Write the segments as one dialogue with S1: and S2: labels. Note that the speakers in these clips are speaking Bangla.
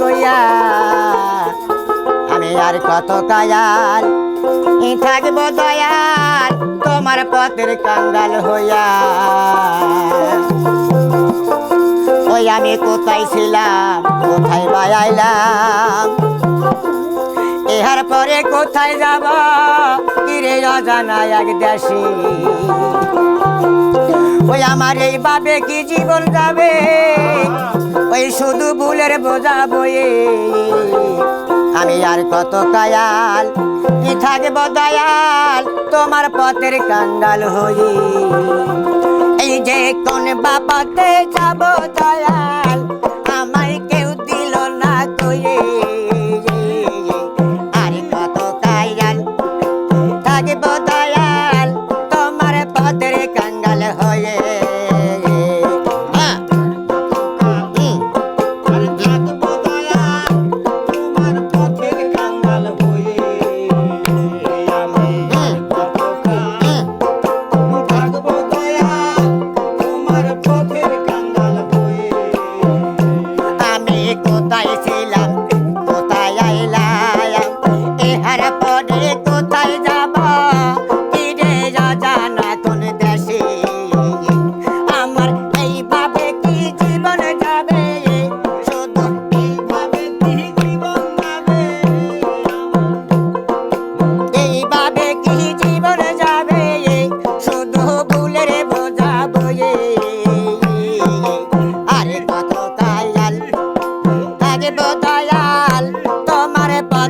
S1: কইয়া, আমি আর কত কায়াল থাকব দয়াল, তোমার পথের কাঙ্গাল হইয়া। ওই আমি কোথায় ছিলাম, কোথায় বায়াইলাম? ইহার পরে কোথায় যাব? কিরে অজানা এক দেশে। ওই আমার এই বাবে কি জীবন যাবে? ওই শুধু ভুলের বোঝা আমি আর কত কায়াল, কি থাকব দয়াল, তোমার পথের কাঙ্গাল হয়ে। এই যে কোন বাবাতে যাব দয়াল।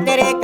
S1: তোমার